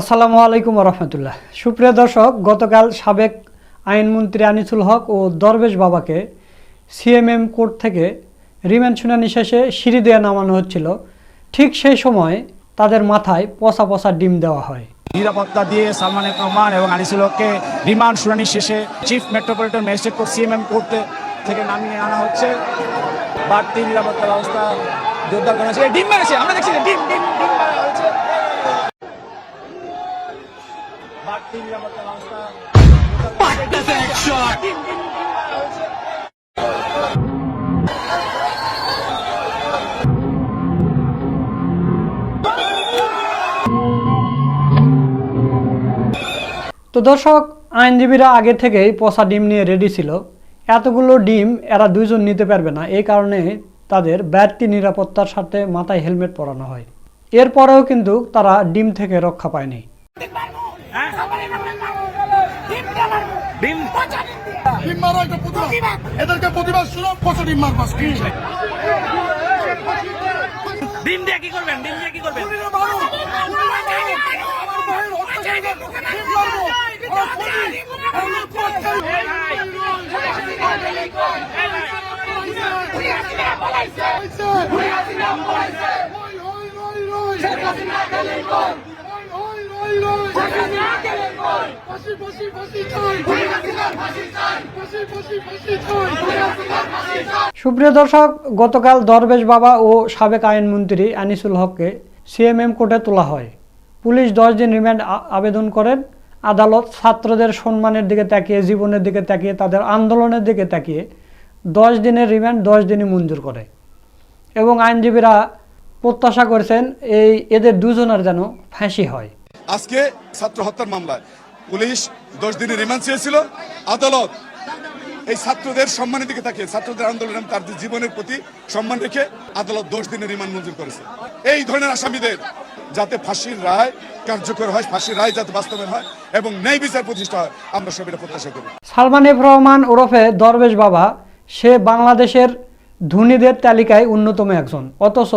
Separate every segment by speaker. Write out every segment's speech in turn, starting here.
Speaker 1: আসসালামু আলাইকুম রহমতুল্লাহ সুপ্রিয় দর্শক, গতকাল সাবেক আইনমন্ত্রী আনিসুল হক ও দরবেশ বাবাকে সিএমএম কোর্ট থেকে রিমান্ড শুনানি শেষে সিঁড়ি দিয়ে নামানো হচ্ছিল। ঠিক সেই সময় তাদের মাথায় পচা পচা ডিম দেওয়া হয়।
Speaker 2: নিরাপত্তা দিয়ে সালমান রহমান এবং আনিসুল হককে রিমান্ড শুনানি শেষে chief metropolitan magistrate court CMM court থেকে নামিয়ে আনা হচ্ছে। বাড়তি নিরাপত্তা ব্যবস্থা জোরদার করা এই ডিম মেরেছে, আমরা দেখছি ডিম ডিম ডিম মারা হয়েছে
Speaker 1: তো দর্শক, আইনজীবীরা আগে থেকেই পচা ডিম নিয়ে রেডি ছিল। এতগুলো ডিম এরা দুইজন নিতে পারবে না। এই কারণে তাদের ব্যক্তি নিরাপত্তার সাথে মাথায় হেলমেট পরানো হয়। এরপরেও কিন্তু তারা ডিম থেকে রক্ষা পায়নি
Speaker 2: ডিম
Speaker 3: ডিম মারো একটা প্রতিবাদ এদেরকে প্রতিবাদ শুনো পচা ডিম মার বাস
Speaker 2: ডিম দিয়ে কি করবেন ডিম দিয়ে কি করবেন
Speaker 1: সুপ্রিয় দর্শক, গতকাল দরবেশ বাবা ও সাবেক আইনমন্ত্রী আনিসুল হককে সিএমএম কোর্টে তোলা হয়। পুলিশ দশ দিন রিমান্ড আবেদন করেন। আদালত ছাত্রদের সম্মানের দিকে তাকিয়ে, জীবনের দিকে তাকিয়ে, তাদের আন্দোলনের দিকে তাকিয়ে দশ দিনের রিমান্ড দশ দিনই মঞ্জুর করে। এবং আইনজীবীরা প্রত্যাশা করেছেন এই এদের দুজনের যেন ফাঁসি হয়।
Speaker 3: আজকে ছাত্র হত্যার মামলায়। পুলিশ দশ দিনের রিমান্ড চেয়েছিল। আদালত এই ছাত্রদের সম্মানের দিকে তাকিয়ে, ছাত্রদের আন্দোলন এবং তাদের জীবনের প্রতি সম্মান রেখে আদালত দশ দিনের রিমান্ড মঞ্জুর করেছে। এই ধরনের আসামিদের যাতে ফাঁসির রায় কার্যকর হয়, ফাঁসির রায় যাতে বাস্তবায়ন হয় এবং ন্যায় বিচার প্রতিষ্ঠা হয়, আমরা সব এটা প্রত্যাশা করি।
Speaker 1: সালমান এফ রহমান ওরফে দরবেশ বাবা, সে বাংলাদেশের ধনীদের তালিকায় অন্যতম একজন। অথচ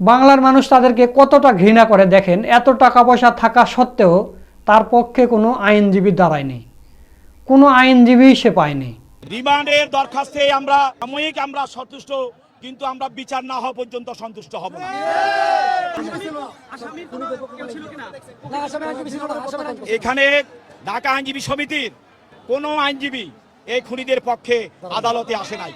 Speaker 1: বাংলার মানুষ তাদেরকে কতটা ঘৃণা করে দেখেন এত টাকা পয়সা থাকা সত্ত্বেও তার পক্ষে কোনো আইনজীবী দাঁড়ায়নি কোনো আইনজীবী সে পায়নি
Speaker 2: রিমান্ডের দরখাস্তে আমরা সাময়িক আমরা সন্তুষ্ট কিন্তু আমরা বিচার না হওয়া পর্যন্ত সন্তুষ্ট হব না। এখানে ঢাকা আইনজীবী সমিতির কোনো আইনজীবী এই খুনিদের পক্ষে আদালতে আসে নাই।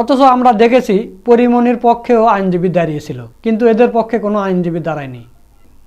Speaker 1: অথচ আমরা দেখেছি পরিমণির পক্ষেও আইনজীবী দাঁড়িয়েছিল, কিন্তু এদের পক্ষে কোনো আইনজীবী দাঁড়ায়নি।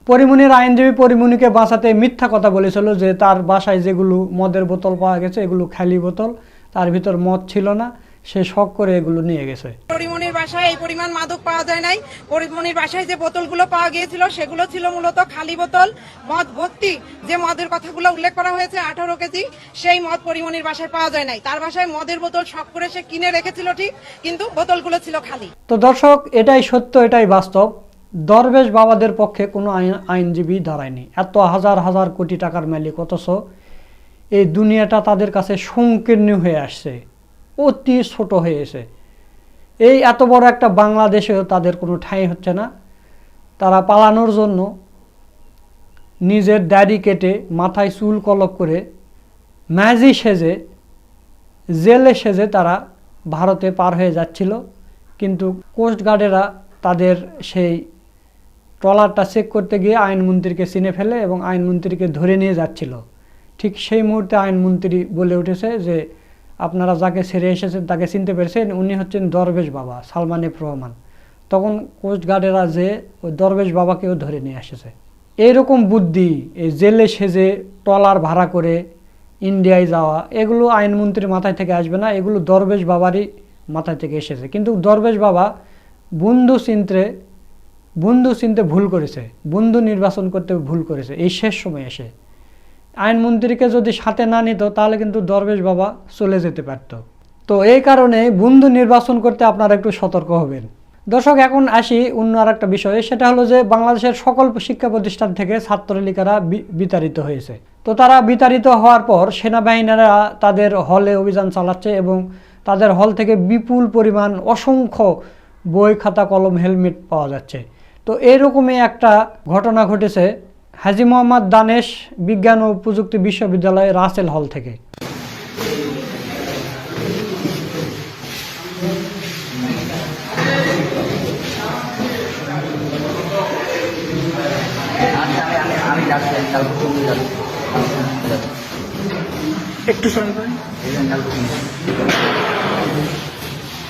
Speaker 1: পরিমণির আইনজীবী পরিমণিকে বাঁচাতে মিথ্যা কথা বলেছিল যে তার বাসায় যেগুলো মদের বোতল পাওয়া গেছে, এগুলো খালি বোতল, তার ভিতর মদ ছিল না। সে শখ করে এগুলো নিয়ে গেছে।
Speaker 4: পরিমণির বাসায় এই পরিমাণ মাদক পাওয়া যায় নাই। পরিমণির বাসায় যে বোতলগুলো পাওয়া গিয়েছিল সেগুলো ছিল মূলত খালি বোতল মদ ভর্তি। যে মদের কথাগুলো উল্লেখ করা হয়েছে আঠারো কেজি সেই মদ পরিমণির বাসায় পাওয়া যায় নাই। তার বাসায় মদের বোতল শখ করে সে কিনে রেখেছিল ঠিক কিন্তু বোতলগুলো ছিল খালি।
Speaker 1: তো দর্শক এটাই সত্য এটাই বাস্তব। দরবেশ বাবাদের পক্ষে কোনো আইন আইনজীবী দাঁড়ায়নি। এত হাজার হাজার কোটি টাকার মালিক অথচ এই দুনিয়াটা তাদের কাছে সংকীর্ণ হয়ে আসছে। অতি ছোট হয়েছে এই এত বড় একটা বাংলাদেশেও তাদের কোনো ঠাঁই হচ্ছে না। তারা পালানোর জন্য নিজের দাড়ি কেটে, মাথায় চুল কলপ করে ম্যাজি সেজে, জেলে সেজে তারা ভারতে পার হয়ে যাচ্ছিল। কিন্তু কোস্টগার্ডেরা তাদের সেই ট্রলারটা চেক করতে গিয়ে আইনমন্ত্রীকে চিনে ফেলে এবং আইনমন্ত্রীকে ধরে নিয়ে যাচ্ছিল। ঠিক সেই মুহূর্তে আইনমন্ত্রী বলে উঠেছে যে আপনারা যাকে ছেড়ে এসেছেন, তাকে চিনতে পেরেছেন, উনি হচ্ছেন দরবেশ বাবা, সালমান রহমান। তখন কোস্টগার্ডেরা যে ওই দরবেশ বাবাকেও ধরে নিয়ে এসেছে। এইরকম বুদ্ধি, এই জেলে সেজে ট্রলার ভাড়া করে ইন্ডিয়ায় যাওয়া, এগুলো আইনমন্ত্রীর মাথায় থেকে আসবে না, এগুলো দরবেশ বাবারই মাথায় থেকে এসেছে। কিন্তু দরবেশ বাবা বন্ধু চিনতে বন্ধু চিনতে ভুল করেছে, বন্ধু নির্বাচন করতে ভুল করেছে, এই শেষ সময় এসে। আইনমন্ত্রীকে যদি সাথে না নিত, তাহলে কিন্তু দরবেশ বাবা চলে যেতে পারত। তো এই কারণে বন্ধু নির্বাচন করতে আপনারা একটু সতর্ক হবেন। দর্শক, এখন আসি অন্য আর একটা বিষয়ে। সেটা হলো যে, বাংলাদেশের সকল শিক্ষা প্রতিষ্ঠান থেকে ছাত্রলীগেরা বিতাড়িত হয়েছে। তো তারা বিতাড়িত হওয়ার পর সেনাবাহিনীরা তাদের হলে অভিযান চালাচ্ছে এবং তাদের হল থেকে বিপুল পরিমাণ অসংখ্য বই, খাতা, কলম, হেলমেট পাওয়া যাচ্ছে। তো এরকমই একটা ঘটনা ঘটেছে। হাজি মোহাম্মদ দানেশ বিজ্ঞান ও প্রযুক্তি বিশ্ববিদ্যালয় রাসেল হল থেকে।
Speaker 2: একটু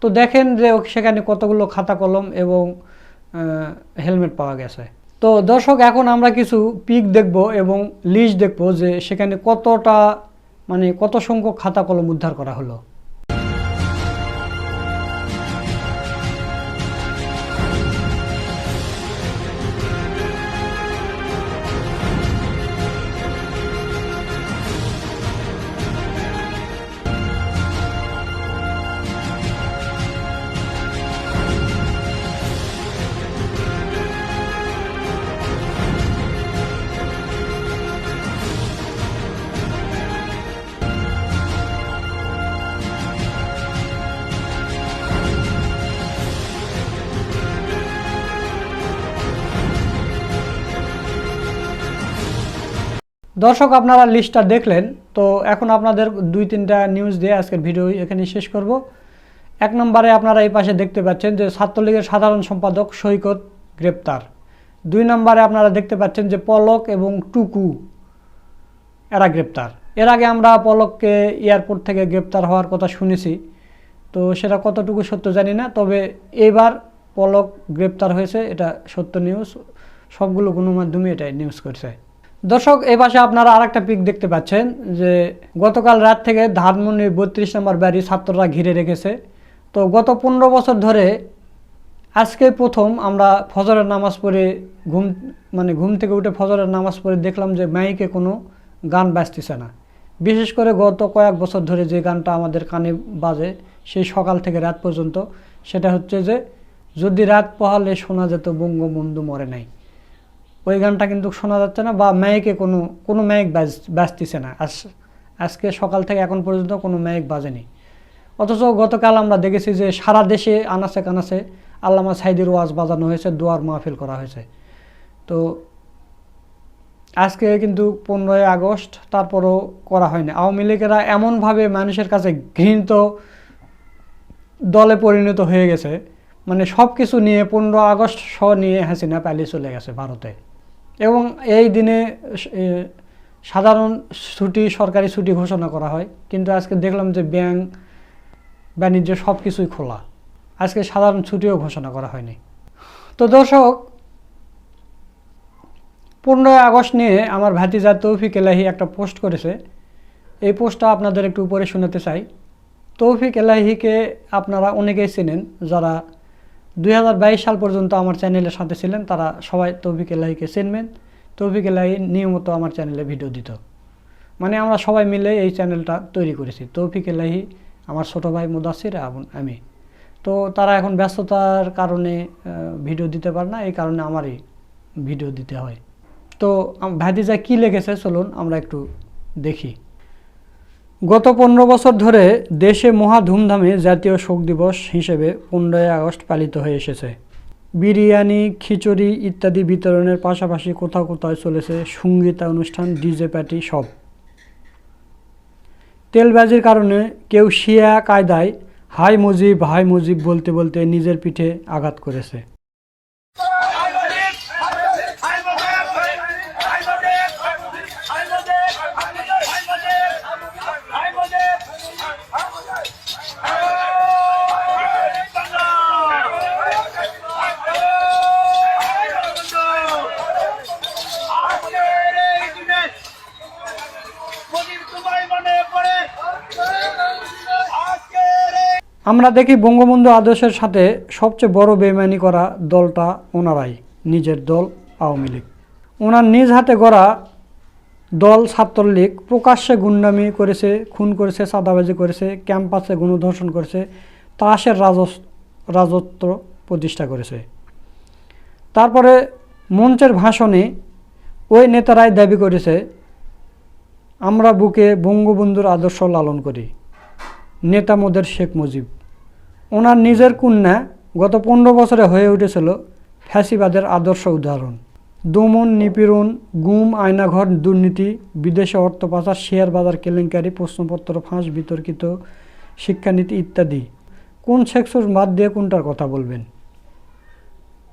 Speaker 1: তো দেখেন যে সেখানে কতগুলো খাতা কলম এবং হেলমেট পাওয়া গেছে। তো দর্শক, এখন আমরা কিছু পিক দেখব এবং লিস্ট দেখব যে সেখানে কতটা মানে কত সংখ্যক খাতা কলম উদ্ধার করা হলো। দর্শক, আপনারা লিস্টটা দেখলেন, তো এখন আপনাদের দুই তিনটা নিউজ দিয়ে আজকের ভিডিও এখানে শেষ করব। এক নম্বরে আপনারা এই পাশে দেখতে পাচ্ছেন যে ছাত্রলীগের সাধারণ সম্পাদক সৈকত গ্রেপ্তার। দুই নম্বরে আপনারা দেখতে পাচ্ছেন যে পলক এবং টুকু, এরা গ্রেপ্তার। এর আগে আমরা পলককে এয়ারপোর্ট থেকে গ্রেপ্তার হওয়ার কথা শুনেছি, তো সেটা কতটুকু সত্য জানি না, তবে এবার পলক গ্রেপ্তার হয়েছে, এটা সত্য নিউজ সবগুলো গণমাধ্যমে এটা নিউজ করছে। দর্শক এই পাশে আপনারা আরেকটা পিক দেখতে পাচ্ছেন যে গতকাল রাত থেকে ধানমন্ডি বত্রিশ নম্বর বাড়ি ছাত্ররা ঘিরে রেখেছে। তো গত পনেরো বছর ধরে আজকে প্রথম আমরা ফজরের নামাজ পড়ে ঘুম মানে ঘুম থেকে উঠে ফজরের নামাজ পড়ে দেখলাম যে মাইকে কোনো গান বাজতেছে না। বিশেষ করে গত কয়েক বছর ধরে যে গানটা আমাদের কানে বাজে সেই সকাল থেকে রাত পর্যন্ত, সেটা হচ্ছে যে যদি রাত পহালে শোনা যেত বঙ্গবন্ধু মরে নাই। ওই গানটা কিন্তু শোনা যাচ্ছে না বা ম্যাইকে কোনো কোনো ম্যাইক বাজ, বাজতেছে না। আজ, আজকে সকাল থেকে এখন পর্যন্ত কোনো ম্যাইক বাজেনি। অথচ গতকাল আমরা দেখেছি যে সারা দেশে আনাচে কানাচে আল্লামা সাইদের ওয়াজ বাজানো হয়েছে, দোয়ার মাহফিল করা হয়েছে। তো আজকে কিন্তু পনেরোই আগস্ট, তারপরও করা হয়নি। আওয়ামী লীগেরা এমনভাবে মানুষের কাছে ঘৃণিত দলে পরিণত হয়ে গেছে। মানে সব কিছু নিয়ে পনেরো আগস্ট স নিয়ে হাসিনা পালিয়ে চলে গেছে ভারতে। এবং এই দিনে সাধারণ ছুটি, সরকারি ছুটি ঘোষণা করা হয়। কিন্তু আজকে দেখলাম যে ব্যাংক, বাণিজ্য সব কিছুই খোলা। আজকে সাধারণ ছুটিও ঘোষণা করা হয়নি। তো দর্শক, পনেরোই আগস্ট নিয়ে আমার ভাতিজা তৌফিক এলাহি একটা পোস্ট করেছে। এই পোস্টটা আপনাদের একটু উপরে শোনাতে চাই। তৌফিক এলাহিকে আপনারা অনেকেই চেনেন যারা দুই হাজার বাইশ সাল পর্যন্ত আমার চ্যানেলের সাথে ছিলেন। তারা সবাই তৌফিক এলাহিকে চিনবেন। তৌফিক এলাহি নিয়মিত আমার চ্যানেলে ভিডিও দিত। মানে আমরা সবাই মিলে এই চ্যানেলটা তৈরি করেছি। তৌফিক এলাহি আমার ছোটো ভাই মুদাসির এবং আমি। তো তারা এখন ব্যস্ততার কারণে ভিডিও দিতে পারে না। এই কারণে আমারই ভিডিও দিতে হয়। তো ভাতিজা কী লিখেছে? চলুন আমরা একটু দেখি। গত পনেরো বছর ধরে দেশে মহা ধুমধামে জাতীয় শোক দিবস হিসেবে পনেরোই আগস্ট পালিত হয়ে এসেছে। বিরিয়ানি, খিচুড়ি ইত্যাদি বিতরণের পাশাপাশি কোথাও কোথাও চলেছে সঙ্গীতা অনুষ্ঠান, ডিজে পার্টি সব। তেলবাজির কারণে কেউ শিয়া কায়দায় হাই মুজিব হাই মুজিব বলতে বলতে নিজের পিঠে আঘাত করেছে। আমরা দেখি বঙ্গবন্ধু আদর্শের সাথে সবচেয়ে বড় বেমানি করা দলটা ওনারাই, নিজের দল আওয়ামী লীগ। ওনার নিজ হাতে গড়া দল ছাত্রলীগ প্রকাশ্যে গুন্ডামি করেছে, খুন করেছে সাদাবাজি করেছে, ক্যাম্পাসে গণধর্ষণ করেছে, তাসের রাজত্ব প্রতিষ্ঠা করেছে। তারপরে মঞ্চের ভাষণে ওই নেতারাই দাবি করেছে, আমরা বুকে বঙ্গবন্ধুর আদর্শ লালন করি। নেতা মোদের শেখ মুজিব। ওনার নিজের কন্যা গত পনেরো বছরে হয়ে উঠেছিল ফ্যাসিবাদের আদর্শ উদাহরণ। দমন, নিপীড়ন, গুম, আয়নাঘর, দুর্নীতি, বিদেশে অর্থ পাচার, শেয়ার বাজার, কেলেঙ্কারি, প্রশ্নপত্র ফাঁস, বিতর্কিত শিক্ষানীতি ইত্যাদি। কোন সেক্টর বাদ দিয়ে কোনটার কথা বলবেন?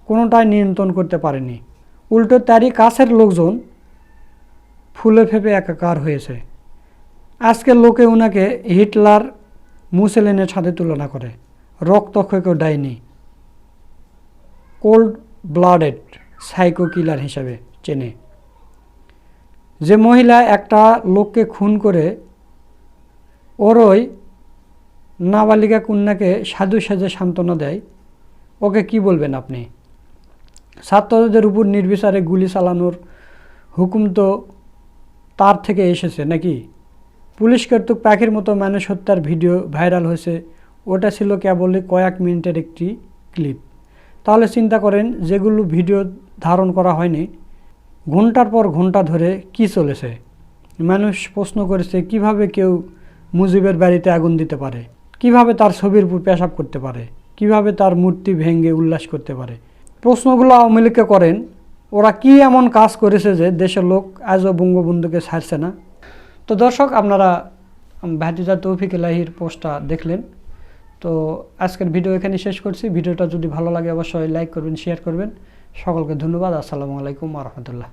Speaker 1: কোনোটাই নিয়ন্ত্রণ করতে পারেনি। উল্টো তারই কাছের লোকজন ফুলে ফেপে একাকার হয়েছে। আজকের লোকে ওনাকে হিটলার, মুসেলেনের সাথে তুলনা করে। রক্তক্ষয়কেও ডাইনি কোল্ড ব্লাডেড সাইকো কিলার হিসাবে চেনে। যে মহিলা একটা লোককে খুন করে, ওরই নাবালিকা কন্যাকে সাধু সাজে সান্ত্বনা দেয়। ওকে কি বলবেন আপনি? ছাত্রদের উপর নির্বিচারে গুলি চালানোর হুকুম তো তার থেকে এসেছে নাকি? পুলিশ কর্তৃক পাখির মতো মানুষ হত্যার ভিডিও ভাইরাল হয়েছে ওটা ছিল কেবলই কয়েক মিনিটের একটি ক্লিপ। তাহলে চিন্তা করেন, যেগুলো ভিডিও ধারণ করা হয়নি, ঘণ্টার পর ঘণ্টা ধরে কি চলেছে? মানুষ প্রশ্ন করেছে, কীভাবে কেউ মুজিবের বাড়িতে আগুন দিতে পারে? কীভাবে তার ছবির পেশাব করতে পারে? কীভাবে তার মূর্তি ভেঙে উল্লাস করতে পারে? প্রশ্নগুলো আওয়ামী লীগকে করেন, ওরা কি এমন কাজ করেছে যে দেশের লোক আজও বঙ্গবন্ধুকে ছাড়ছে না? তো দর্শক, আপনারা ভাতিজা তৌফিক এলাহির পোস্টটা দেখলেন। তো আজকের ভিডিও এখানে শেষ করছি। ভিডিওটা যদি ভালো লাগে, অবশ্যই লাইক করবেন শেয়ার করবেন। সকলকে ধন্যবাদ। আসসালামু আলাইকুম রহমতুল্লাহ।